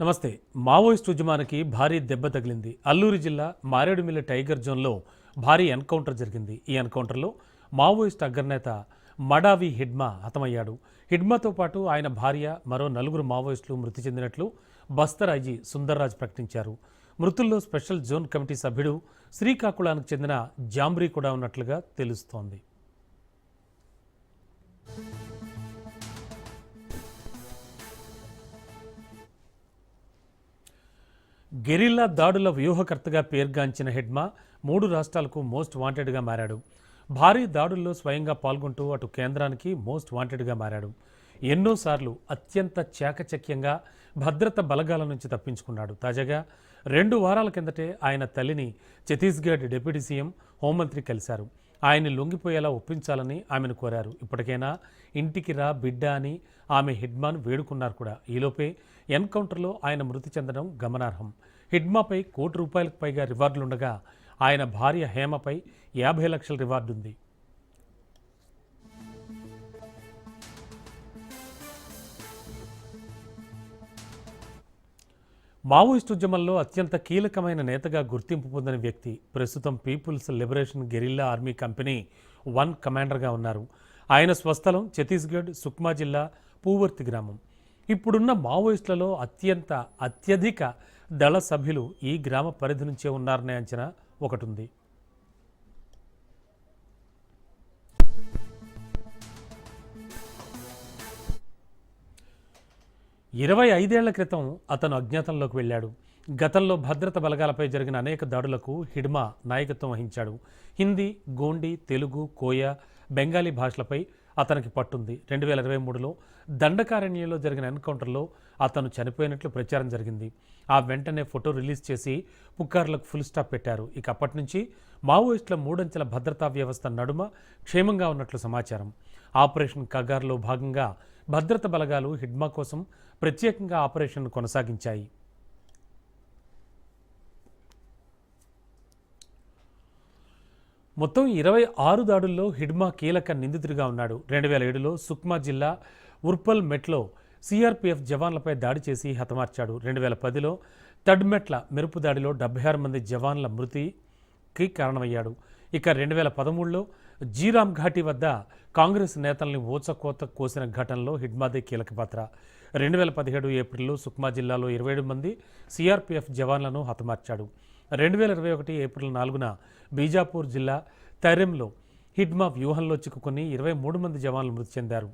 నమస్తే. మావోయిస్ట్ ఉద్యమానికి భారీ దెబ్బ తగిలింది. అల్లూరి జిల్లా మారేడుమిల్లి టైగర్ జోన్లో భారీ ఎన్కౌంటర్ జరిగింది. ఈ ఎన్కౌంటర్లో మావోయిస్ట్ అగ్రనేత మడావి హిడ్మా హతమయ్యాడు. హిడ్మాతో పాటు ఆయన భార్య మరో నలుగురు మావోయిస్టులు మృతి చెందినట్లు బస్తర్ ఐజీ సుందర్రాజ్ ప్రకటించారు. మృతుల్లో స్పెషల్ జోన్ కమిటీ సభ్యుడు శ్రీకాకుళానికి చెందిన జాంబ్రీ కూడా ఉన్నట్లుగా తెలుస్తోంది. గెరిల్లా దాడుల వ్యూహకర్తగా పేర్గాంచిన హెడ్మా మూడు రాష్ట్రాలకు మోస్ట్ వాంటెడ్గా మారాడు. భారీ దాడుల్లో స్వయంగా పాల్గొంటూ అటు కేంద్రానికి మోస్ట్ వాంటెడ్గా మారాడు. ఎన్నోసార్లు అత్యంత చాకచక్యంగా భద్రత బలగాల నుంచి తప్పించుకున్నాడు. తాజాగా రెండు వారాల కిందటే ఆయన తల్లిని ఛత్తీస్గఢ్ డిప్యూటీ సీఎం హోంమంత్రి కలిశారు. ఆయన్ని లొంగిపోయేలా ఒప్పించాలని ఆమెను కోరారు. ఇప్పటికైనా ఇంటికి రా బిడ్డ అని ఆమె హెడ్మాన్ వేడుకున్నారు కూడా. ఈలోపే ఎన్కౌంటర్లో ఆయన మృతి చెందడం గమనార్హం. హిడ్మాపై కోటి రూపాయలకు పైగా రివార్డులుండగా ఆయన భార్య హేమపై యాభై లక్షల రివార్డు ఉంది మావోయిస్ట్ ఉద్యమంలో అత్యంత కీలకమైన నేతగా గుర్తింపు పొందిన వ్యక్తి ప్రస్తుతం people's liberation guerrilla army company one కమాండర్గా ఉన్నారు. ఆయన స్వస్థలం ఛత్తీస్గఢ్ సుక్మా జిల్లా పూవర్తి గ్రామం. ఇప్పుడున్న మావోయిస్టులలో అత్యంత అత్యధిక దళ సభ్యులు ఈ గ్రామ పరిధి నుంచే ఉన్నారనే అంచనా ఒకటి ఉంది ఇరవై ఐదేళ్ళ క్రితం అతను అజ్ఞాతంలోకి వెళ్ళాడు. గతంలో భద్రత బలగాలపై జరిగిన అనేక దాడులకు హిడ్మా నాయకత్వం వహించాడు. హిందీ గోండి తెలుగు కోయ బెంగాలీ భాషలపై అతనికి పట్టుంది. రెండు వేల ఇరవై మూడులో దండకారణ్యంలో జరిగిన ఎన్కౌంటర్లో అతను చనిపోయినట్లు ప్రచారం జరిగింది. ఆ వెంటనే ఫోటో రిలీజ్ చేసి పుకార్లకు ఫుల్ స్టాప్ పెట్టారు. ఇక అప్పటి నుంచి మావోయిస్టుల మూడంచెల భద్రతా వ్యవస్థ నడుమ క్షేమంగా ఉన్నట్లు సమాచారం. ఆపరేషన్ కగార్లో భాగంగా భద్రత బలగాలు హిడ్మా కోసం ప్రత్యేకంగా ఆపరేషన్ కొనసాగించాయి. మొత్తం ఇరవై ఆరు దాడుల్లో హిడ్మా కీలక నిందితుడిగా ఉన్నాడు. రెండు వేల ఏడులో సుక్మా జిల్లా ఉర్పల్ మెట్లో సిఆర్పిఎఫ్ జవాన్లపై దాడి చేసి హతమార్చాడు. రెండు వేల పదిలో తడ్మెట్ల మెరుపు దాడిలో డెబ్బై ఆరు మంది జవాన్ల మృతికి కారణమయ్యాడు. ఇక రెండు వేల పదమూడులో జీరామ్ ఘాటి వద్ద కాంగ్రెస్ నేతల్ని ఊచకోత కోసిన ఘటనలో హిడ్మాదే కీలక పాత్ర. రెండు వేల పదిహేడు ఏప్రిల్లో సుక్మా జిల్లాలో ఇరవై ఏడు మంది సిఆర్పిఎఫ్ జవాన్లను హతమార్చాడు. రెండు వేల ఇరవై ఒకటి ఏప్రిల్ నాలుగున బీజాపూర్ జిల్లా తైరెంలో హిడ్మా వ్యూహంలో చిక్కుకుని ఇరవై మూడు మంది జవాన్లు మృతి చెందారు.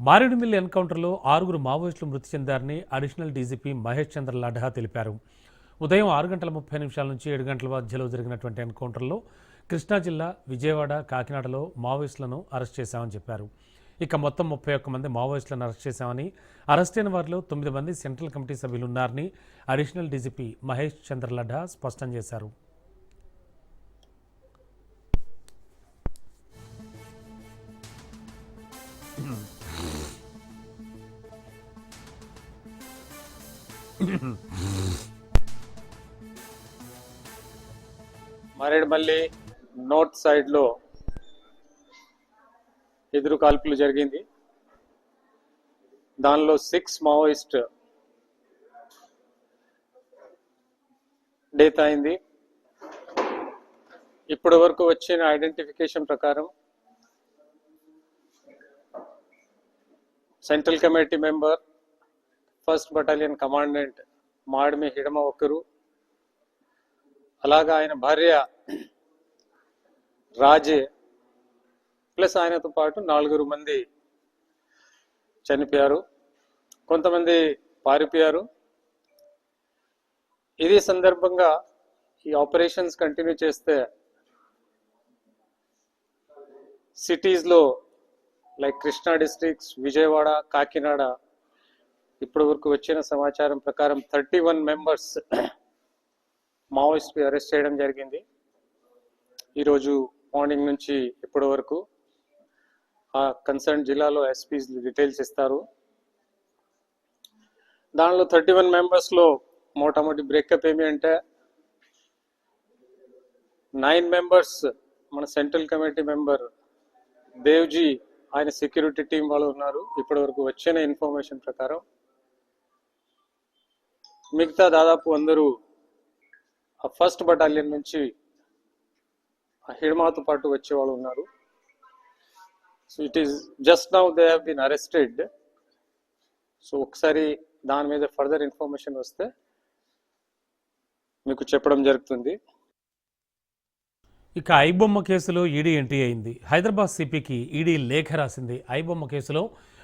మారేడుమిల్లి ఎన్కౌంటర్లో ఆరుగురు మావోయిస్టులు మృతి చెందారని అడిషనల్ డీజీపీ మహేష్ చంద్ర లడ్హా తెలిపారు. ఉదయం ఆరు గంటల ముప్పై నిమిషాల నుంచి ఏడు గంటల మధ్యలో జరిగినటువంటి ఎన్కౌంటర్లో కృష్ణా జిల్లా విజయవాడ కాకినాడలో మావోయిస్టులను అరెస్ట్ చేశామని చెప్పారు. ఇక మొత్తం ముప్పై ఒక్క మంది మావోయిస్టులను అరెస్ట్ చేశామని అరెస్ట్ అయిన వారిలో తొమ్మిది మంది సెంట్రల్ కమిటీ సభ్యులు ఉన్నారని అడిషనల్ డీజీపీ మహేష్ చంద్ర లడ్డా స్పష్టం చేశారు. మరేడుమల్లి నోర్త్ సైడ్లో ఎదురు కాల్పులు జరిగింది. దానిలో సిక్స్ మావోయిస్ట్ డెత్ అయింది. ఇప్పటి వరకు వచ్చిన ఐడెంటిఫికేషన్ ప్రకారం central committee member first battalion commandant Madvi Hidma ఒకరు అలాగా ఆయన భార్య రాజే ప్లస్ ఆయనతో పాటు నాలుగురు మంది చనిపోయారు. కొంతమంది పారిపోయారు. ఇదే సందర్భంగా ఈ ఆపరేషన్స్ కంటిన్యూ చేస్తే సిటీస్లో లైక్ కృష్ణా డిస్ట్రిక్ట్స్ విజయవాడ కాకినాడ ఇప్పటి వరకు వచ్చిన సమాచారం ప్రకారం thirty one members Maoist arrest చేయడం జరిగింది. ఈరోజు మార్నింగ్ నుంచి ఇప్పటి వరకు ఆ కన్సర్న్ జిల్లాలో ఎస్పీస్ డీటెయిల్స్ ఇస్తారు. దానిలో థర్టీ వన్ మెంబర్స్లో మోటామోటి బ్రేకప్ ఏమి అంటే నైన్ మెంబర్స్ మన సెంట్రల్ కమిటీ మెంబర్ దేవ్జీ ఆయన సెక్యూరిటీ టీం వాళ్ళు ఉన్నారు. ఇప్పటి వరకు వచ్చిన ఇన్ఫర్మేషన్ ప్రకారం. మిగతా దాదాపు అందరూ ఆ ఫస్ట్ బటాలియన్ నుంచి ఆ హిడ్మాతో పాటు వచ్చే వాళ్ళు ఉన్నారు. So it is just now they have been arrested so ఒకసారి దాని మీద ఫర్దర్ ఇన్ఫర్మేషన్ వస్తే మీకు చెప్పడం జరుగుతుంది. ఇక ఐబొమ్మ కేసులో ఈడీ ఎంట్రీ అయింది. హైదరాబాద్ సిపికి ఈడీ లేఖ రాసింది. ఐబొమ్మ కేసులో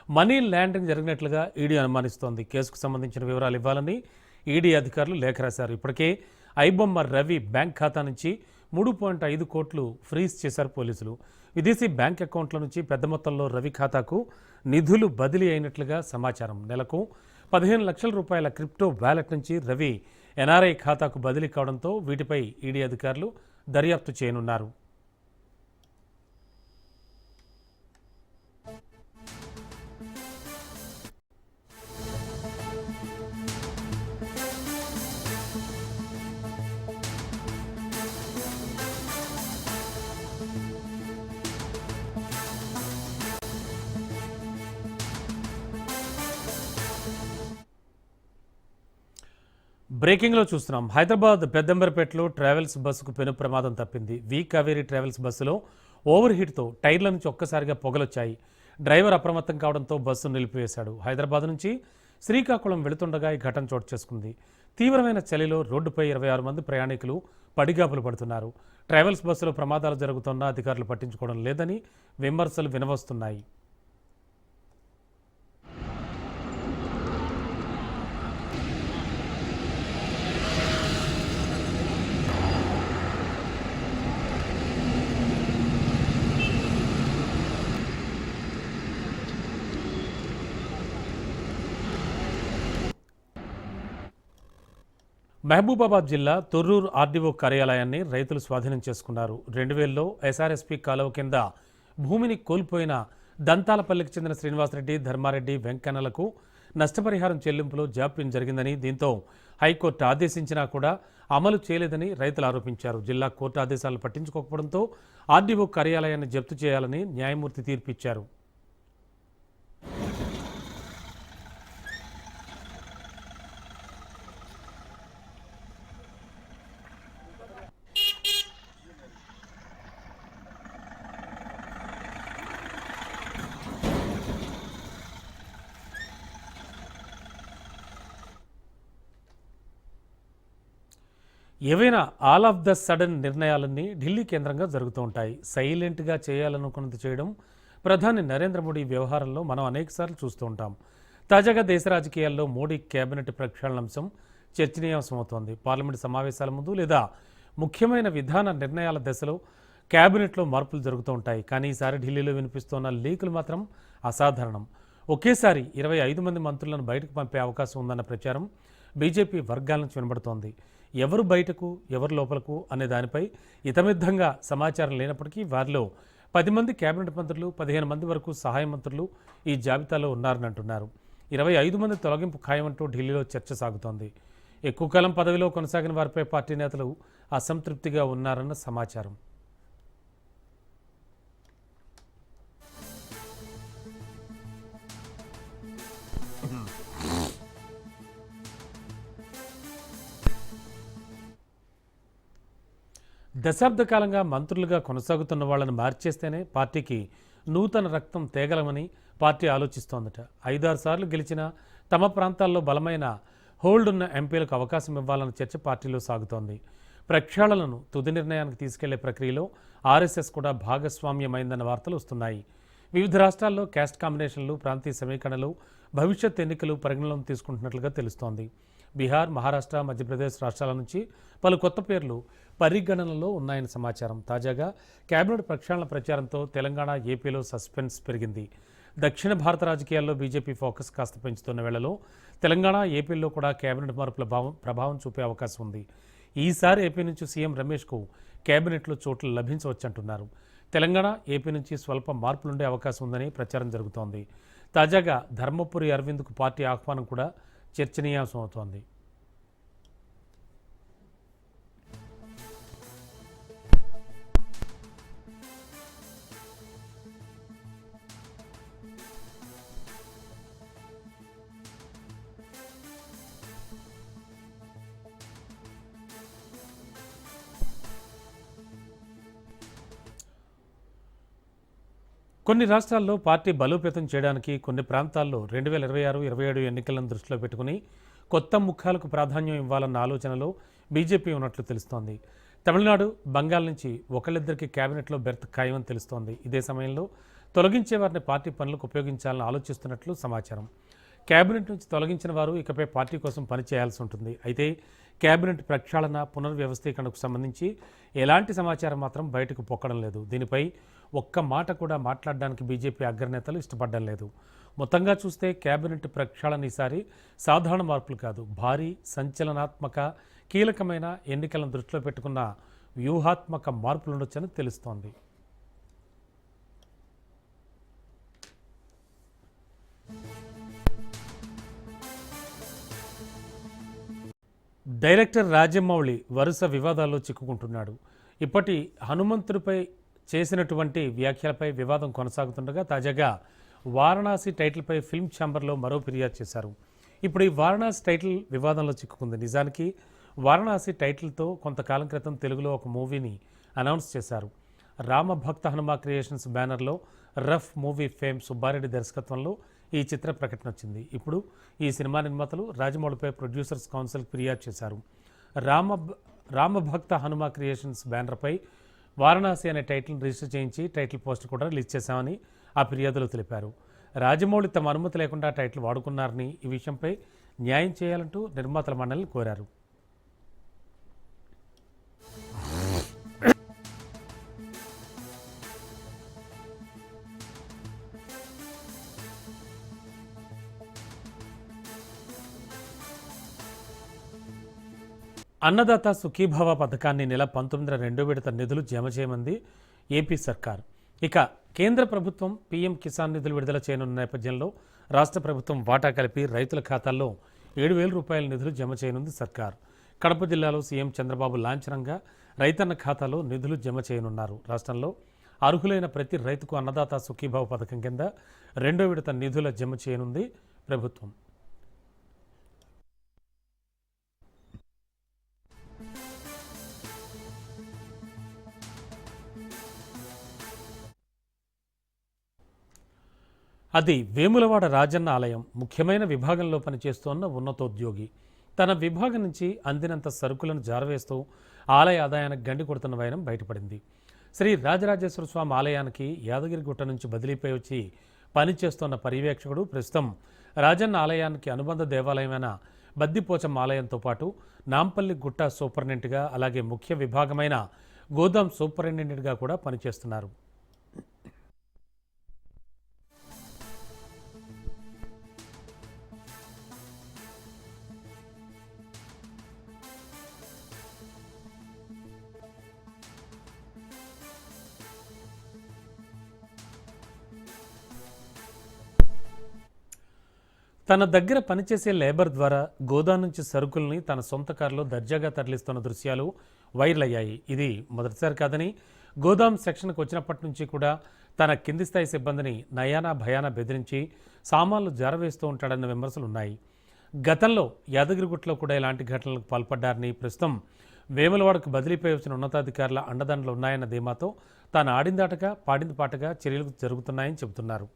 మనీ ల్యాండింగ్ జరిగినట్లుగా ఈడీ అనుమానిస్తోంది. కేసుకు సంబంధించిన వివరాలు ఇవ్వాలని ఈడీ అధికారులు లేఖ రాశారు. ఇప్పటికే ఐబొమ్మ రవి బ్యాంక్ ఖాతా నుంచి మూడు పాయింట్ ఐదు కోట్లు ఫ్రీజ్ చేశారు పోలీసులు. విదేశీ బ్యాంక్ అకౌంట్ల నుంచి పెద్ద మొత్తంలో రవి ఖాతాకు నిధులు బదిలీ అయినట్లుగా సమాచారం. నెలకు పదిహేను లక్షల రూపాయల క్రిప్టో వ్యాలెట్ నుంచి రవి ఎన్ఆర్ఐ ఖాతాకు బదిలీ కావడంతో వీటిపై ఈడీ అధికారులు దర్యాప్తు చేయనున్నారు. బ్రేకింగ్లో చూస్తున్నాం. హైదరాబాద్ పెద్దంబరపేటలో ట్రావెల్స్ బస్సుకు పెను ప్రమాదం తప్పింది. వి కావేరీ ట్రావెల్స్ బస్సులో ఓవర్ హీట్తో టైర్ల నుంచి ఒక్కసారిగా పొగలొచ్చాయి. డ్రైవర్ అప్రమత్తం కావడంతో బస్సును నిలిపివేశాడు. హైదరాబాద్ నుంచి శ్రీకాకుళం వెళుతుండగా ఈ ఘటన చోటు చేసుకుంది. తీవ్రమైన చలిలో రోడ్డుపై ఇరవై ఆరు మంది ప్రయాణికులు పడిగాపులు పడుతున్నారు. ట్రావెల్స్ బస్సులో ప్రమాదాలు జరుగుతున్నా అధికారులు పట్టించుకోవడం లేదని విమర్శలు వినవస్తున్నాయి. మహబూబాబాద్ జిల్లా తొర్రూరు ఆర్డీఓ కార్యాలయాన్ని రైతులు స్వాధీనం చేసుకున్నారు. రెండు వేలలో ఎస్ఆర్ఎస్పి కాలువ కింద భూమిని కోల్పోయిన దంతాలపల్లికి చెందిన శ్రీనివాసరెడ్డి ధర్మారెడ్డి వెంకన్నలకు నష్టపరిహారం చెల్లింపులో జాప్యం జరిగిందని దీంతో హైకోర్టు ఆదేశించినా కూడా అమలు చేయలేదని రైతులు ఆరోపించారు. జిల్లా కోర్టు ఆదేశాలు పట్టించుకోకపోవడంతో ఆర్డీఓ కార్యాలయాన్ని జప్తు చేయాలని న్యాయమూర్తి తీర్పిచ్చారు. ఏవైనా ఆల్ ఆఫ్ ద సడన్ నిర్ణయాలన్నీ ఢిల్లీ కేంద్రంగా జరుగుతూ ఉంటాయి. సైలెంట్గా చేయాలనుకున్నది చేయడం ప్రధాని నరేంద్ర మోడీ వ్యవహారంలో మనం అనేకసార్లు చూస్తూ ఉంటాం. తాజాగా దేశ రాజకీయాల్లో మోడీ కేబినెట్ ప్రక్షాళన అంశం చర్చనీయాంశమవుతోంది. పార్లమెంట్ సమావేశాల ముందు లేదా ముఖ్యమైన విధాన నిర్ణయాల దశలో కేబినెట్లో మార్పులు జరుగుతూ ఉంటాయి. కానీ ఈసారి ఢిల్లీలో వినిపిస్తున్న లీకులు మాత్రం అసాధారణం. ఒకేసారి ఇరవై ఐదు మంది మంత్రులను బయటకు పంపే అవకాశం ఉందన్న ప్రచారం బీజేపీ వర్గాల నుంచి వినబడుతోంది. ఎవరు బయటకు ఎవరు లోపలకు అనే దానిపై ఇతమిద్ధంగా సమాచారం లేనప్పటికీ వారిలో పది మంది కేబినెట్ మంత్రులు పదిహేను మంది వరకు సహాయ మంత్రులు ఈ జాబితాలో ఉన్నారని అంటున్నారు ఇరవై ఐదు మంది తొలగింపు ఖాయమంటూ ఢిల్లీలో చర్చ సాగుతోంది. ఎక్కువ కాలం పదవిలో కొనసాగిన వారిపై పార్టీ నేతలు అసంతృప్తిగా ఉన్నారన్న సమాచారం. దశాబ్ద కాలంగా మంత్రులుగా కొనసాగుతున్న వాళ్ళని మార్చేస్తేనే పార్టీకి నూతన రక్తం తేగలమని పార్టీ ఆలోచిస్తోందట. ఐదారు సార్లు గెలిచిన తమ ప్రాంతాల్లో బలమైన హోల్డ్ ఉన్న ఎంపీలకు అవకాశం ఇవ్వాలన్న చర్చ పార్టీలో సాగుతోంది. ప్రక్షాళనను తుది నిర్ణయానికి తీసుకెళ్ళే ప్రక్రియలో ఆర్ఎస్ఎస్ కూడా భాగస్వామ్యమైందన్న వార్తలు వస్తున్నాయి. వివిధ రాష్ట్రాల్లో క్యాస్ట్ కాంబినేషన్లు ప్రాంతీయ సమీకరణలు భవిష్యత్ ఎన్నికలు పరిగణలోకి తీసుకుంటున్నట్లుగా తెలుస్తోంది. బీహార్ మహారాష్ట్ర మధ్యప్రదేశ్ రాష్ట్రాల నుంచి పలు కొత్త పేర్లు పరిగణనలో ఉన్నాయని సమాచారం. తాజాగా కేబినెట్ ప్రక్షాళన ప్రచారంతో తెలంగాణ ఏపీలో సస్పెన్స్ పెరిగింది. దక్షిణ భారత రాజకీయాల్లో బీజేపీ ఫోకస్ కాస్త పెంచుతున్న వేళలో తెలంగాణ ఏపీలో కూడా కేబినెట్ మార్పుల ప్రభావం చూపే అవకాశం ఉంది. ఈసారి ఏపీ నుంచి సీఎం రమేష్కు కేబినెట్లో చోట్లు లభించవచ్చంటున్నారు. తెలంగాణ ఏపీ నుంచి స్వల్ప మార్పులుండే అవకాశం ఉందని ప్రచారం జరుగుతోంది. తాజాగా ధర్మపురి అరవింద్కు పార్టీ ఆహ్వానం కూడా చర్చనీయాంశం అవుతోంది. కొన్ని రాష్ట్రాల్లో పార్టీ బలోపేతం చేయడానికి కొన్ని ప్రాంతాల్లో రెండు వేల ఇరవై ఆరు ఇరవై ఏడు ఎన్నికలను దృష్టిలో పెట్టుకుని కొత్త ముఖాలకు ప్రాధాన్యం ఇవ్వాలన్న ఆలోచనలో బీజేపీ ఉన్నట్లు తెలుస్తోంది. తమిళనాడు బంగాల్ నుంచి ఒకళ్ళిద్దరికి కేబినెట్లో బెర్త్ ఖాయమని తెలుస్తోంది. ఇదే సమయంలో తొలగించే వారిని పార్టీ పనులకు ఉపయోగించాలని ఆలోచిస్తున్నట్లు సమాచారం. కేబినెట్ నుంచి తొలగించిన వారు ఇకపై పార్టీ కోసం పనిచేయాల్సి ఉంటుంది. అయితే కేబినెట్ ప్రక్షాళన పునర్వ్యవస్థీకరణకు సంబంధించి ఎలాంటి సమాచారం మాత్రం బయటకు పొక్కడం లేదు. దీనిపై ఒక్క మాట కూడా మాట్లాడడానికి బీజేపీ అగ్రనేతలు ఇష్టపడడం లేదు. మొత్తంగా చూస్తే కేబినెట్ ప్రక్షాళన ఈసారి సాధారణ మార్పులు కాదు. భారీ సంచలనాత్మక కీలకమైన ఎన్నికలను దృష్టిలో పెట్టుకున్న వ్యూహాత్మక మార్పులు ఉండొచ్చని తెలుస్తోంది. డైరెక్టర్ రాజమౌళి వరుస వివాదాల్లో చిక్కుకుంటున్నాడు. ఇప్పటి హనుమంతుడిపై చేసినటువంటి వ్యాఖ్యలపై వివాదం కొనసాగుతుండగా తాజాగా వారణాసి టైటిల్పై ఫిల్మ్ ఛాంబర్లో మరో ఫిర్యాదు చేశారు. ఇప్పుడు ఈ వారణాసి టైటిల్ వివాదంలో చిక్కుకుంది. నిజానికి వారణాసి టైటిల్తో కొంతకాలం క్రితం తెలుగులో ఒక మూవీని అనౌన్స్ చేశారు. రామభక్త హనుమ క్రియేషన్స్ బ్యానర్లో రఫ్ మూవీ ఫేమ్ సుబ్బారెడ్డి దర్శకత్వంలో ఈ చిత్ర ప్రకటన వచ్చింది. ఇప్పుడు ఈ సినిమా నిర్మాతలు రాజమౌళిపై ప్రొడ్యూసర్స్ కౌన్సిల్ ఫిర్యాదు చేశారు. రామ రామభక్త హనుమా క్రియేషన్స్ బ్యానర్పై వారణాసి అనే టైటిల్ రిజిస్టర్ చేయించి టైటిల్ పోస్టర్ కూడా రిలీజ్ చేశామని ఆ ఫిర్యాదులో తెలిపారు. రాజమౌళి తమ అనుమతి లేకుండా టైటిల్ వాడుకున్నారని ఈ విషయంపై న్యాయం చేయాలంటూ నిర్మాతల మండలిని కోరారు. అన్నదాత సుఖీభవ పథకాన్ని నెల పంతొమ్మిది రెండో విడత నిధులు జమ చేయమంది ఏపీ సర్కార్. ఇక కేంద్ర ప్రభుత్వం పీఎం కిసాన్ నిధులు విడుదల చేయనున్న నేపథ్యంలో రాష్ట్ర ప్రభుత్వం వాటా కలిపి రైతుల ఖాతాల్లో ఏడు వేల రూపాయల నిధులు జమ చేయనుంది సర్కార్. కడప జిల్లాలో సీఎం చంద్రబాబు లాంఛనంగా రైతన్న ఖాతాలో నిధులు జమ చేయనున్నారు. రాష్ట్రంలో అర్హులైన ప్రతి రైతుకు అన్నదాత సుఖీభావ పథకం కింద రెండో విడత నిధుల జమ చేయనుంది ప్రభుత్వం. అది వేములవాడ రాజన్న ఆలయం ముఖ్యమైన విభాగంలో పనిచేస్తోన్న ఉన్నతోద్యోగి. తన విభాగం నుంచి అందినంత సరుకులను జారవేస్తూ ఆలయ ఆదాయానికి గండి కొడుతున్న వైనం బయటపడింది. శ్రీ రాజరాజేశ్వర స్వామి ఆలయానికి యాదగిరిగుట్ట నుంచి బదిలీపై వచ్చి పనిచేస్తున్న పర్యవేక్షకుడు ప్రస్తుతం రాజన్న ఆలయానికి అనుబంధ దేవాలయమైన బద్దిపోచం ఆలయంతో పాటు నాంపల్లి గుట్ట సూపరింటెండెంట్గా అలాగే ముఖ్య విభాగమైన గోదాం సూపరింటెండెంట్గా కూడా పనిచేస్తున్నారు. తన దగ్గర పనిచేసే లేబర్ ద్వారా గోదాం నుంచి సరుకుల్ని తన సొంత కారులో దర్జాగా తరలిస్తున్న దృశ్యాలు వైరల్ అయ్యాయి. ఇది మొదటిసారి కాదని గోదాం సెక్షన్కు వచ్చినప్పటి నుంచి కూడా తన కింది స్థాయి సిబ్బందిని నయానా భయానా బెదిరించి సామాన్లు జారవేస్తూ ఉంటాడన్న విమర్శలు ఉన్నాయి. గతంలో యాదగిరిగుట్లో కూడా ఇలాంటి ఘటనలకు పాల్పడ్డారని ప్రస్తుతం వేములవాడకు బదిలీపై వచ్చిన ఉన్నతాధికారుల అండదండలు ఉన్నాయన్న ధీమాతో తాను ఆడిందాటగా పాడింది పాటగా చర్యలు జరుగుతున్నాయని చెబుతున్నారు.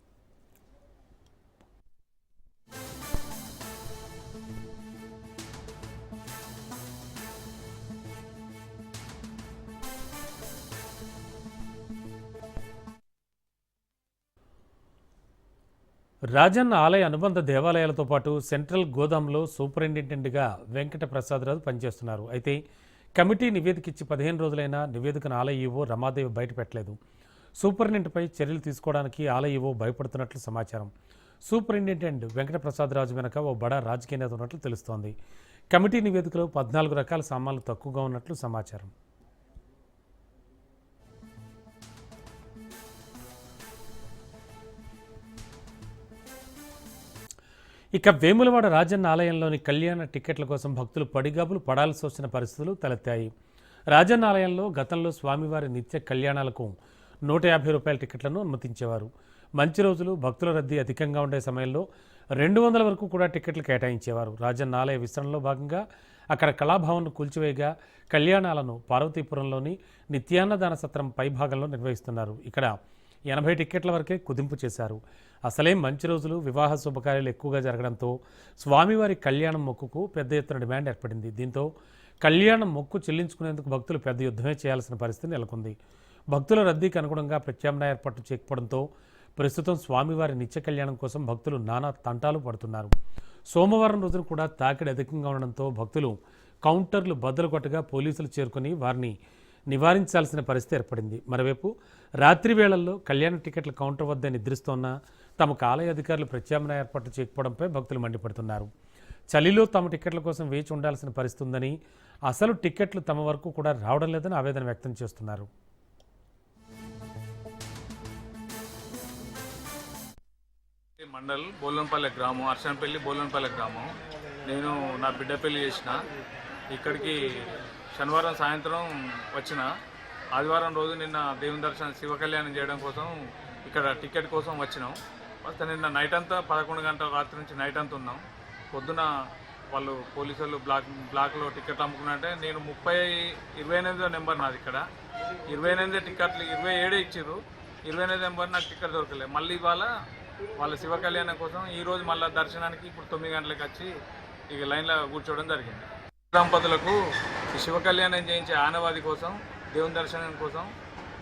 రాజన్న ఆలయ అనుబంధ దేవాలయాలతో పాటు సెంట్రల్ గోదాంలో సూపరింటెండెంట్గా వెంకట ప్రసాదరాజు పనిచేస్తున్నారు. అయితే కమిటీ నివేదిక ఇచ్చి పదిహేను రోజులైనా నివేదికను ఆలయ ఈవో రమాదేవి బయటపెట్టలేదు సూపరింటెండెంట్పై చర్యలు తీసుకోవడానికి ఆలయ ఈవో భయపడుతున్నట్లు సమాచారం. సూపరింటెండెంట్ వెంకట ప్రసాదరాజు వెనక ఓ బడా రాజకీయ నేత ఉన్నట్లు తెలుస్తోంది. కమిటీ నివేదికలో పద్నాలుగు రకాల సామాన్లు తక్కువగా ఉన్నట్లు సమాచారం. ఇక వేములవాడ రాజన్న ఆలయంలోని కళ్యాణ టికెట్ల కోసం భక్తులు పడిగాబులు పడాల్సి వచ్చిన పరిస్థితులు తలెత్తాయి. రాజన్న ఆలయంలో గతంలో స్వామివారి నిత్య కళ్యాణాలకు నూట యాభై రూపాయల టికెట్లను అనుమతించేవారు. మంచి రోజులు భక్తుల రద్దీ అధికంగా ఉండే సమయంలో రెండు వందల వరకు కూడా టికెట్లు కేటాయించేవారు. రాజన్న ఆలయ విస్తరణలో భాగంగా అక్కడ కళాభవన్ను కూల్చివేయగా కళ్యాణాలను పార్వతీపురంలోని నిత్యాన్నదాన సత్రం పైభాగంలో నిర్వహిస్తున్నారు. ఇక్కడ ఎనభై టిక్కెట్ల వరకే కుదింపు చేశారు. అసలే మంచి రోజులు వివాహ శుభకార్యాలు ఎక్కువగా జరగడంతో స్వామివారి కళ్యాణం మొక్కుకు పెద్ద ఎత్తున డిమాండ్ ఏర్పడింది. దీంతో కళ్యాణం మొక్కు చెల్లించుకునేందుకు భక్తులు పెద్ద యుద్ధమే చేయాల్సిన పరిస్థితి నెలకొంది. భక్తుల రద్దీకి అనుగుణంగా ప్రత్యామ్నాయ ఏర్పాట్లు చేయకపోవడంతో ప్రస్తుతం స్వామివారి నిత్య కళ్యాణం కోసం భక్తులు నానా తంటాలు పడుతున్నారు. సోమవారం రోజున కూడా తాకిడి అధికంగా ఉండడంతో భక్తులు కౌంటర్లు బద్దలు కొట్టగా పోలీసులు చేరుకుని వారిని నివారించాల్సిన పరిస్థితి ఏర్పడింది. మరోవైపు రాత్రి వేళల్లో కళ్యాణ టికెట్ల కౌంటర్ వద్ద నిద్రిస్తోన్న తమకు ఆలయ అధికారులు ప్రత్యామ్నాయ ఏర్పాట్లు చేయకపోవడంపై భక్తులు మండిపడుతున్నారు. చలిలో తమ టికెట్ల కోసం వేచి ఉండాల్సిన పరిస్థితి ఉందని అసలు టికెట్లు తమ వరకు కూడా రావడం లేదని ఆవేదన వ్యక్తం చేస్తున్నారు. మండల్ బోలన్పల్లె గ్రామం అర్షన్పల్లి బోలన్పల్లె గ్రామం. నేను నా బిడ్డ పెళ్ళి చేసిన. ఇక్కడికి శనివారం సాయంత్రం వచ్చిన ఆదివారం రోజు నిన్న దేవుని దర్శనం శివ కళ్యాణం చేయడం కోసం ఇక్కడ టికెట్ కోసం వచ్చినాం. వస్తే నిన్న నైట్ అంతా పదకొండు గంటల రాత్రి నుంచి నైట్ అంతా ఉన్నాం. పొద్దున వాళ్ళు పోలీసులు బ్లాక్ బ్లాక్లో టికెట్ అమ్ముకున్నట్టే నేను ముప్పై ఇరవై ఎనిమిదో నెంబర్ నాది ఇక్కడ. ఇరవై ఎనిమిది టికెట్లు ఇరవై ఏడే ఇచ్చిర్రు. ఇరవై ఎనిమిది నెంబర్ నాకు టికెట్ దొరకలేదు మళ్ళీ ఇవాళ వాళ్ళ శివ కళ్యాణం కోసం ఈరోజు మళ్ళీ దర్శనానికి ఇప్పుడు తొమ్మిది గంటలకు వచ్చి ఇక లైన్లో కూర్చోవడం జరిగింది. దంపతులకు శివ కళ్యాణం చేయించే ఆనవాది కోసం దేవుని దర్శనం కోసం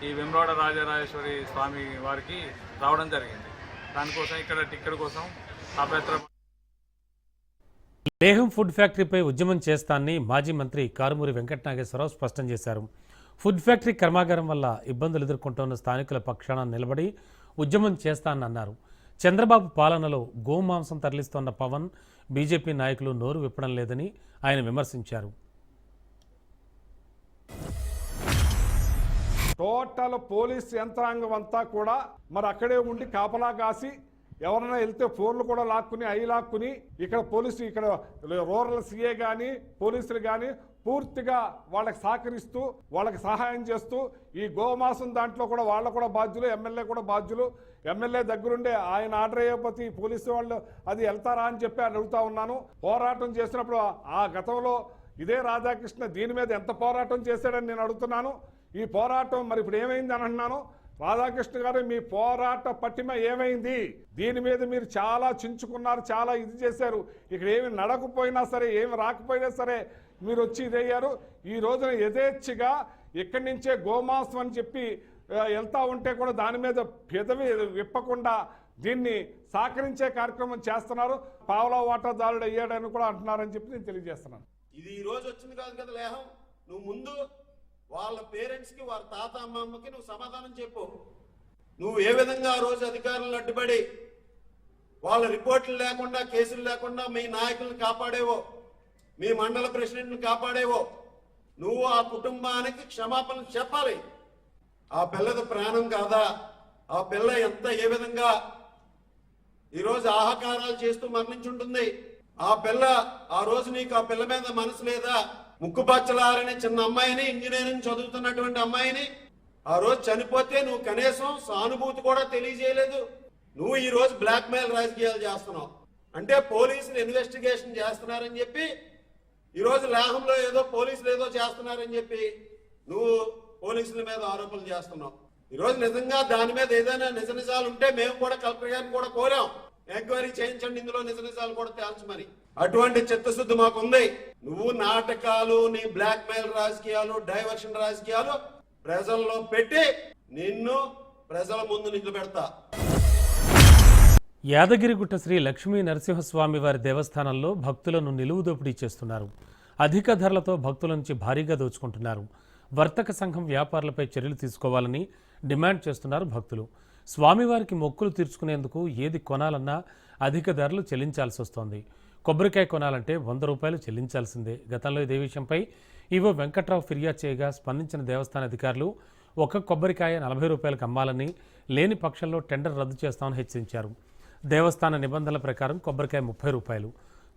ఈ వెమ్రవాడ రాజరాజేశ్వరి స్వామి వారికి రావడం జరిగింది. దానికోసం ఇక్కడ టిక్కెట్ కోసం అభ్యర్థన లేహం ఫుడ్ ఫ్యాక్టరీపై ఉద్యమం చేస్తానని మాజీ మంత్రి కారుమూరి వెంకటనాగేశ్వరరావు స్పష్టం చేశారు. ఫుడ్ ఫ్యాక్టరీ కర్మాగారం వల్ల ఇబ్బందులు ఎదుర్కొంటున్న స్థానికుల పక్షాన నిలబడి ఉద్యమం చేస్తానని అన్నారు. చంద్రబాబు పాలనలో గోమాంసం తరలిస్తోన్న పవన్ బీజేపీ నాయకులు నోరు విప్పడం లేదని ఆయన విమర్శించారు. టోటల్ పోలీస్ యంత్రాంగం అంతా కూడా మరి అక్కడే ఉండి కాపలా కాసి ఎవరైనా వెళ్తే ఫోన్లు కూడా లాక్కుని అయి లాక్కుని ఇక్కడ పోలీసు ఇక్కడ రూరల్ సీఏ కానీ పోలీసులు కానీ పూర్తిగా వాళ్ళకి సహకరిస్తూ వాళ్ళకి సహాయం చేస్తూ ఈ గోమాసం దాంట్లో కూడా వాళ్ళ కూడా బాధ్యులు ఎమ్మెల్యే కూడా బాధ్యులు. ఎమ్మెల్యే దగ్గరుండే ఆయన ఆర్డర్ అయ్యేపోతే ఈ పోలీసు వాళ్ళు అది వెళ్తారా అని చెప్పి అడుగుతా ఉన్నాను. పోరాటం చేసినప్పుడు ఆ గతంలో ఇదే రాధాకృష్ణ దీని మీద ఎంత పోరాటం చేశాడని నేను అడుగుతున్నాను. ఈ పోరాటం మరి ఇప్పుడు ఏమైంది అని అంటున్నాను. రాధాకృష్ణ గారు మీ పోరాట పట్టిమ ఏమైంది? దీని మీద మీరు చాలా చించుకున్నారు చాలా ఇది చేశారు. ఇక్కడ ఏమి నడకపోయినా సరే ఏమి రాకపోయినా సరే మీరు వచ్చి ఇదయ్యారు. ఈ రోజున యథేచ్ఛగా ఇక్కడి నుంచే గోమాంసం అని చెప్పి వెళ్తా ఉంటే కూడా దాని మీద పెదవి విప్పకుండా దీన్ని సహకరించే కార్యక్రమం చేస్తున్నారు. పావులా వాటాదారుడు అయ్యాడని కూడా అంటున్నారని చెప్పి నేను తెలియజేస్తున్నాను. ఇది ఈ రోజు వచ్చింది కాదు కదా లేహం. నువ్వు ముందు వాళ్ళ పేరెంట్స్కి వారి తాత అమ్మమ్మకి నువ్వు సమాధానం చెప్పు. నువ్వు ఏ విధంగా ఆ రోజు అధికారులను అడ్డుపడి వాళ్ళ రిపోర్ట్లు లేకుండా కేసులు లేకుండా మీ నాయకులను కాపాడేవో మీ మండల ప్రెసిడెంట్ని కాపాడేవో. నువ్వు ఆ కుటుంబానికి క్షమాపణ చెప్పాలి. ఆ పిల్లది ప్రాణం కాదా? ఆ పిల్ల ఎంత ఏ విధంగా? ఈరోజు ఆహాకారాలు చేస్తూ మరణించుంటుంది. ఆ పిల్ల ఆ రోజు నీకు ఆ పిల్ల మీద మనసు లేదా? ముక్కుపచ్చలారని చిన్న అమ్మాయిని ఇంజనీరింగ్ చదువుతున్నటువంటి అమ్మాయిని. ఆ రోజు చనిపోతే నువ్వు కనీసం సానుభూతి కూడా తెలియజేయలేదు. నువ్వు ఈ రోజు బ్లాక్మెయిల్ రాజకీయాలు చేస్తున్నావు. అంటే పోలీసులు ఇన్వెస్టిగేషన్ చేస్తున్నారని చెప్పి ఈరోజు లాహంలో లేహంలో ఏదో పోలీసులు ఏదో చేస్తున్నారని చెప్పి నువ్వు పోలీసుల మీద ఆరోపణలు చేస్తున్నావు. ఈరోజు నిజంగా దాని మీద ఏదైనా నిజ నిజాలు ఉంటే మేము కూడా కలెక్టర్ గారిని కూడా కోరాం. ఎంక్వైరీ చేయించండి ఇందులో నిజ నిజాలు కూడా తేల్చమని అటువంటి చిత్తశుద్ధి మాకుంది నువ్వు నాటకాలు నీ బ్లాక్ మెయిల్ రాజకీయాలు డైవర్షన్ రాజకీయాలు ప్రజల్లో పెట్టి నిన్ను ప్రజల ముందు నిలబెడతా. యాదగిరిగుట్ట శ్రీ లక్ష్మీ నరసింహస్వామి వారి దేవస్థానంలో భక్తులను నిలువుదోపిడీ చేస్తున్నారు. అధిక ధరలతో భక్తుల నుంచి భారీగా దోచుకుంటున్నారు. వర్తక సంఘం వ్యాపారులపై చర్యలు తీసుకోవాలని డిమాండ్ చేస్తున్నారు భక్తులు. స్వామివారికి మొక్కులు తీర్చుకునేందుకు ఏది కొనాలన్నా అధిక ధరలు చెల్లించాల్సి వస్తోంది. కొబ్బరికాయ కొనాలంటే వంద రూపాయలు చెల్లించాల్సిందే. గతంలో ఇదే విషయంపై ఈవో వెంకట్రావు ఫిర్యాదు చేయగా స్పందించిన దేవస్థాన అధికారులు ఒక కొబ్బరికాయ నలభై రూపాయలకు అమ్మాలని లేని పక్షంలో టెండర్ రద్దు చేస్తామని హెచ్చరించారు. దేవస్థాన నిబంధనల ప్రకారం కొబ్బరికాయ ముప్పై రూపాయలు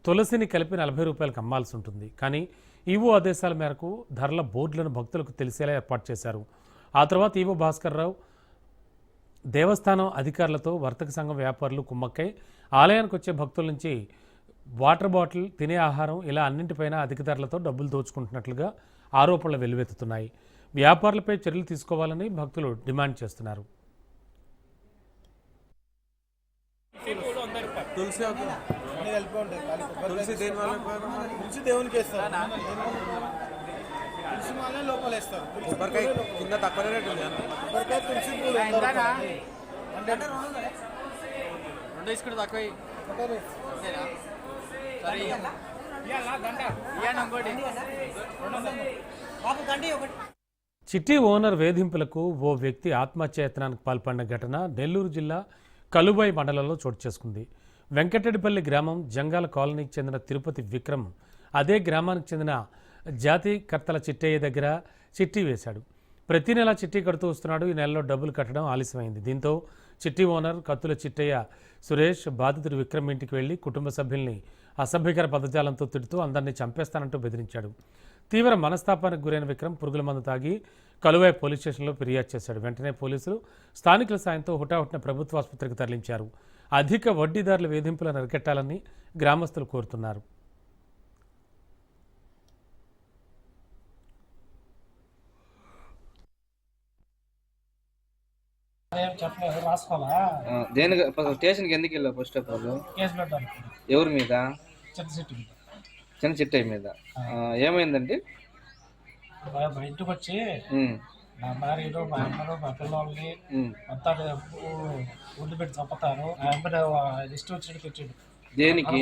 తులసిని కలిపి నలభై రూపాయలకు అమ్మాల్సి ఉంటుంది. కానీ ఈవో ఆదేశాల మేరకు ధరల బోర్డులను భక్తులకు తెలిసేలా ఏర్పాటు చేశారు. ఆ తర్వాత ఈవో భాస్కర్ రావు దేవస్థానం అధికారులతో వర్తక సంఘం వ్యాపారులు కుమ్మక్కై ఆలయానికి వచ్చే భక్తుల నుంచి వాటర్ బాటిల్ తినే ఆహారం ఇలా అన్నింటిపైన అధిక ధరలతో డబ్బులు దోచుకుంటున్నట్లుగా ఆరోపణలు వెల్లువెత్తుతున్నాయి. వ్యాపారులపై చర్యలు తీసుకోవాలని భక్తులు డిమాండ్ చేస్తున్నారు. తులసి ఒక అన్ని కలిపి ఉంటాయి. కానీ తులసి దేని వల్ల ఉపయోగం? తులసి దేవునికి వేస్తారు. తులసి లోపల వేస్తారు. కొబ్బరికాయ కింద తక్కువ రేట్ ఉంది అన్న. కొబ్బరికాయ తులసి పూలు? అంటే రెండు తక్కువ. సరే చిట్టి ఓనర్ వేధింపులకు ఓ వ్యక్తి ఆత్మహత్యయత్నానికి పాల్పడిన ఘటన నెల్లూరు జిల్లా కలుబాయి మండలంలో చోటు చేసుకుంది. వెంకటరెడ్డిపల్లి గ్రామం జంగాల కాలనీకి చెందిన తిరుపతి విక్రమ్ అదే గ్రామానికి చెందిన జాతి కర్తల చిట్టయ్య దగ్గర చిట్టి వేశాడు. ప్రతి నెల చిట్టి కడుతూ వస్తున్నాడు. ఈ నెలలో డబ్బులు కట్టడం ఆలస్యమైంది. దీంతో చిట్టి ఓనర్ కత్తుల చిట్టయ్య సురేష్ బాధితుడు విక్రమ్ ఇంటికి వెళ్ళి కుటుంబ సభ్యుల్ని అసభ్యకర పదజాలంతో తిడుతూ అందరినీ చంపేస్తానంటూ బెదిరించాడు. తీవ్ర మనస్తాపానికి గురైన విక్రమ్ పురుగుల మందు తాగి కలువాయి పోలీస్ స్టేషన్లో ఫిర్యాదు చేశాడు. వెంటనే పోలీసులు స్థానికుల సాయంతో హుటాహుటిన ప్రభుత్వ ఆసుపత్రికి తరలించారు. అధిక వడ్డీదారుల వేధింపులను అరికట్టాలని గ్రామస్తులు కోరుతున్నారు. చెప్పలేదు రాసుకోవాలా? ఆ, దేనికి స్టేషన్కి ఎందుకు వెళ్ళావు ఫస్ట్ ఆఫ్ ఆల్? కేసు పెట్టాలి ఎవరి మీద. చిన్న చిట్టయ్య మీద. ఆ, ఏమైందండి? మా ఇంటికి వచ్చి నా భార్యలు మా అమ్మలు మా పిల్లల్ని. మొత్తం ఉండి పెట్టి చంపుతారు. ఆ అమ్మని ఇష్టం వచ్చినట్టు తెచ్చిండు దేనికి?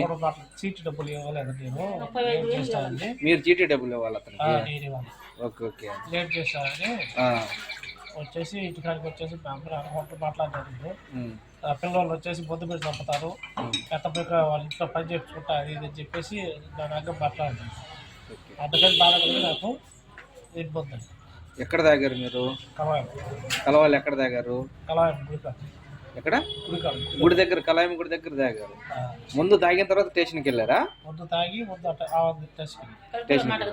సీటు డబ్బులు ఇవ్వలేదు నేను. లేట్ చేస్తానని మీరు చీటీ డబ్బులు ఇవ్వాలి నేను ఇవ్వాలి. Okay okay. లేట్ చేస్తానని ఆ, వచ్చేసి ఇంటికాడికి వచ్చేసి మా అమ్మని అనుకుంటూ మాట్లాడారు పిల్లలు వచ్చేసి బొద్దు పెట్టి చంపుతారు. పెద్ద వాళ్ళ ఇంట్లో పని చేసుకుంటా అది ఇది అని చెప్పేసి నా దగ్గర మాట్లాడారు ఓకే. అందుకని బాధ కలిగి నాకు ఇబ్బంది ఎక్కడ తాగారు మీరు? కలవాలి ఎక్కడ తాగారు ఎక్కడ? గుడి దగ్గర కలాయం గుడి దగ్గర తాగారు ముందు తాగిన తర్వాత స్టేషన్కి వెళ్ళారా? ముందు స్టేషన్కి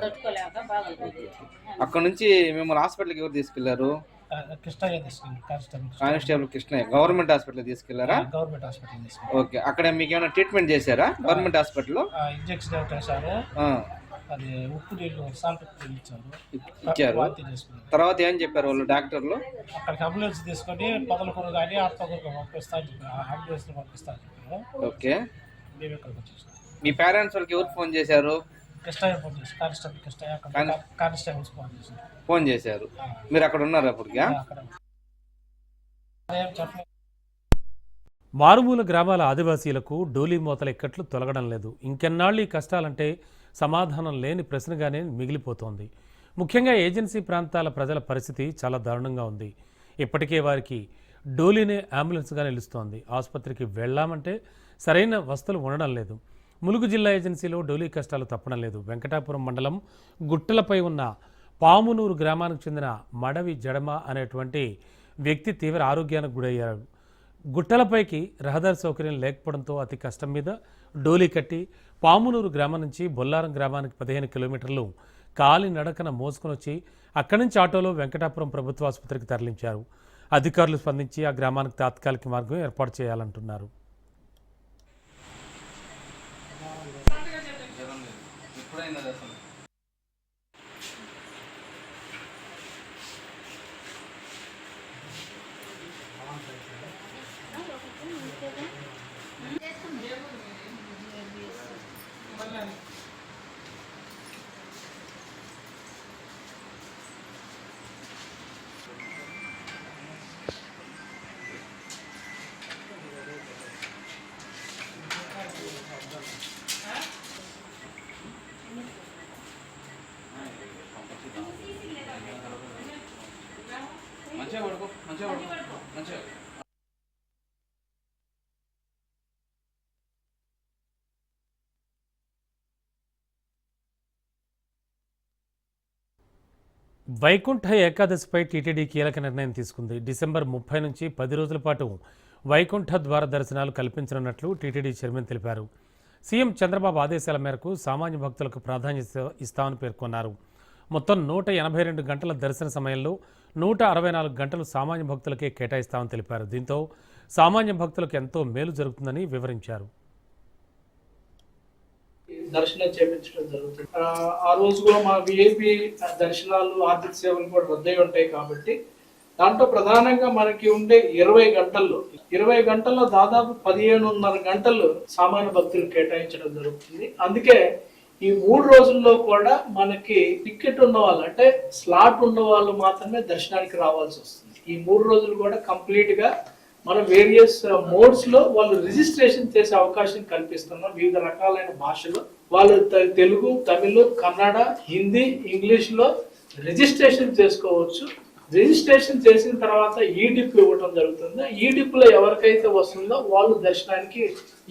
అక్కడ నుంచి మిమ్మల్ని హాస్పిటల్కి ఎవరు తీసుకెళ్ళారు? Constable Krishnaiah. Government hospital తీసుకెళ్ళారా? Government hospital okay. అక్కడ మీకు ఏమైనా ట్రీట్మెంట్ చేశారా? గవర్నమెంట్ హాస్పిటల్లో? ఇంజక్షన్ అది ఉప్పు నీళ్ళు సాల్ట్ ఉప్పు నీళ్ళు ఇచ్చారు. తర్వాత ఏం చెప్పారు వాళ్ళు డాక్టర్లు? అక్కడికి అంబులెన్స్ తీసుకొని పొదలకూరు కానీ ఆత్మకూరు పంపిస్తాను చెప్పారు. అంబులెన్స్ పంపిస్తాను చెప్పారు. ఓకే. మేము ఇక్కడికి వచ్చేసాం మీ పేరెంట్స్ వాళ్ళకి ఎవరు ఫోన్ చేశారు? కృష్ణయ్య ఫోన్ చేసి కానిస్టేబుల్ కృష్ణయ్య కానిస్టేబుల్స్ ఫోన్ చేసి ఫోన్ చేశారు. మీరు అక్కడ ఉన్నారు అప్పటికి? చెప్పలేదు. మారుమూల గ్రామాల ఆదివాసీలకు డోలీ మూతల ఇక్కట్లు తొలగడం లేదు. ఇంకెన్నాళ్ళు ఈ కష్టాలంటే సమాధానం లేని ప్రశ్నగానే మిగిలిపోతోంది. ముఖ్యంగా ఏజెన్సీ ప్రాంతాల ప్రజల పరిస్థితి చాలా దారుణంగా ఉంది. ఇప్పటికే వారికి డోలీనే అంబులెన్స్గా నిలుస్తోంది. ఆసుపత్రికి వెళ్ళామంటే సరైన వస్తువులు ఉండడం లేదు. ములుగు జిల్లా ఏజెన్సీలో డోలీ కష్టాలు తప్పడం లేదు. వెంకటాపురం మండలం గుట్టలపై ఉన్న పామునూరు గ్రామానికి చెందిన మడవి జడమ అనేటువంటి వ్యక్తి తీవ్ర ఆరోగ్యానికి గురయ్యారు. గుట్టలపైకి రహదారి సౌకర్యం లేకపోవడంతో అతి కష్టం మీద డోలీ కట్టి పామునూరు గ్రామం నుంచి బొల్లారం గ్రామానికి పదిహేను కిలోమీటర్లు కాలి నడకన మోసుకొని వచ్చి అక్కడి నుంచి ఆటోలో వెంకటాపురం ప్రభుత్వ ఆసుపత్రికి తరలించారు. అధికారులు స్పందించి ఆ గ్రామానికి తాత్కాలిక మార్గం ఏర్పాటు చేయాలంటున్నారు. మంచిగా మంచిగా వైకుంఠ ఏకాదశిపై టీటీడీ కీలక నిర్ణయం తీసుకుంది. డిసెంబర్ ముప్పై నుంచి పది రోజుల పాటు వైకుంఠ ద్వార దర్శనాలు కల్పించనున్నట్లు టీటీడీ చైర్మన్ తెలిపారు. సీఎం చంద్రబాబు ఆదేశాల మేరకు సామాన్య భక్తులకు ప్రాధాన్యత ఇస్తామని పేర్కొన్నారు. మొత్తం నూట ఎనభై రెండు గంటల దర్శన సమయంలో నూట అరవై నాలుగు గంటలు సామాన్య భక్తులకే కేటాయిస్తామని తెలిపారు. దీంతో సామాన్య భక్తులకు ఎంతో మేలు జరుగుతుందని వివరించారు. దర్శనం చేయించడం జరుగుతుంది. ఆ, రోజు కూడా మా విఐపి దర్శనాలు ఆర్థిక సేవలు కూడా రద్దయి ఉంటాయి కాబట్టి దాంట్లో ప్రధానంగా మనకి ఉండే ఇరవై గంటల్లో ఇరవై గంటల్లో దాదాపు పదిహేనున్నర గంటలు సామాన్య భక్తులు కేటాయించడం జరుగుతుంది. అందుకే ఈ మూడు రోజుల్లో కూడా మనకి టికెట్ ఉన్న వాళ్ళు అంటే స్లాట్ ఉన్న వాళ్ళు మాత్రమే దర్శనానికి రావాల్సి వస్తుంది. ఈ మూడు రోజులు కూడా కంప్లీట్గా మనం వేరియస్ మోడ్స్ uh, లో వాళ్ళు రిజిస్ట్రేషన్ చేసే అవకాశం కల్పిస్తున్నాం. వివిధ రకాలైన భాషలు. వాళ్ళు తెలుగు తమిళ్ కన్నడ హిందీ ఇంగ్లీష్లో రిజిస్ట్రేషన్ చేసుకోవచ్చు. రిజిస్ట్రేషన్ చేసిన తర్వాత ఈ డిప్ ఇవ్వటం జరుగుతుంది. ఈ డిప్లో ఎవరికైతే వస్తుందో వాళ్ళు దర్శనానికి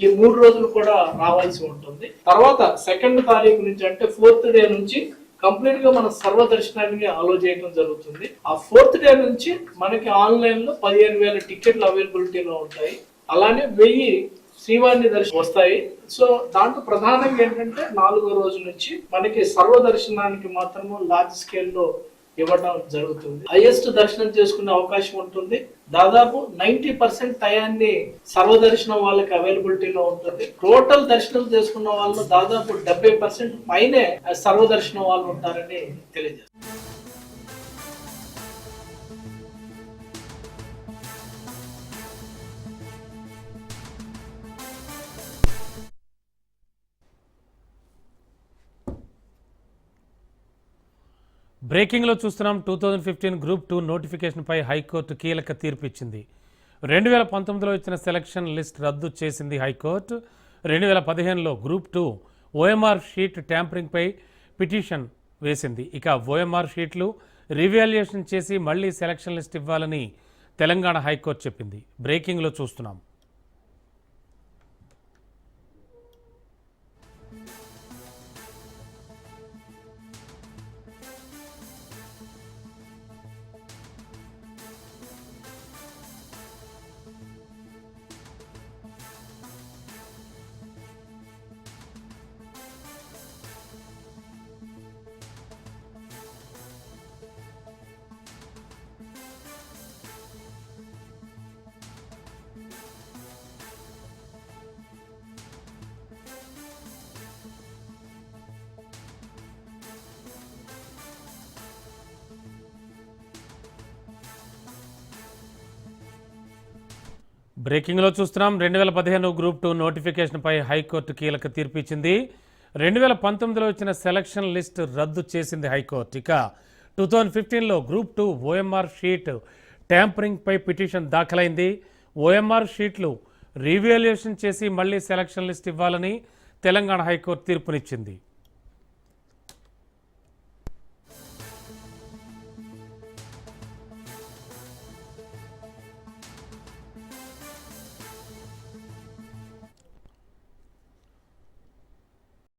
ఈ మూడు రోజులు కూడా రావాల్సి ఉంటుంది. తర్వాత సెకండ్ తారీఖు నుంచి అంటే ఫోర్త్ డే నుంచి కంప్లీట్గా మన సర్వ దర్శనానికి అలో చేయడం జరుగుతుంది. ఆ ఫోర్త్ డే నుంచి మనకి ఆన్లైన్లో పదిహేను వేల టికెట్లు అవైలబిలిటీలో ఉంటాయి. అలానే వెయ్యి శ్రీవారిని దర్శనం వస్తాయి. సో దాంట్లో ప్రధానంగా ఏంటంటే నాలుగో రోజు నుంచి మనకి సర్వ దర్శనానికి మాత్రము లార్జ్ స్కేల్లో ఇవ్వడం జరుగుతుంది. హైయెస్ట్ దర్శనం చేసుకునే అవకాశం ఉంటుంది. దాదాపు నైన్టీ పర్సెంట్ టయాన్ని సర్వ దర్శనం వాళ్ళకి అవైలబిలిటీలో ఉంటుంది. టోటల్ దర్శనం చేసుకున్న వాళ్ళు దాదాపు డెబ్బై పర్సెంట్ పైనే సర్వ దర్శనం వాళ్ళు ఉంటారని తెలియజేస్తారు బ్రేకింగ్లో చూస్తున్నాం. Two thousand fifteen group two నోటిఫికేషన్పై high court కీలక తీర్పు ఇచ్చింది రెండు వేల పంతొమ్మిదిలో ఇచ్చిన సెలక్షన్ లిస్ట్ రద్దు చేసింది హైకోర్టు. రెండు వేల పదిహేనులో గ్రూప్ టూ ఓఎంఆర్ షీట్ ట్యాంపరింగ్పై పిటిషన్ వేసింది. ఇక ఓఎంఆర్ షీట్లు రివాల్యుయేషన్ చేసి మళ్ళీ సెలక్షన్ లిస్ట్ ఇవ్వాలని తెలంగాణ హైకోర్టు చెప్పింది. బ్రేకింగ్లో చూస్తున్నాం. బ్రేకింగ్లో చూస్తున్నాం. రెండు వేల పదిహేను గ్రూప్ టూ నోటిఫికేషన్పై హైకోర్టు కీలక తీర్పు ఇచ్చింది. రెండు వేల పంతొమ్మిదిలో ఇచ్చిన సెలక్షన్ లిస్ట్ రద్దు చేసింది హైకోర్టు. ఇక టూ థౌజండ్ ఫిఫ్టీన్లో గ్రూప్ టూ ఓఎంఆర్ షీట్ ట్యాంపరింగ్పై పిటిషన్ దాఖలైంది. ఓఎంఆర్ షీట్లు రీవాల్యుయేషన్ చేసి మళ్ళీ సెలక్షన్ లిస్ట్ ఇవ్వాలని తెలంగాణ హైకోర్టు తీర్పునిచ్చింది.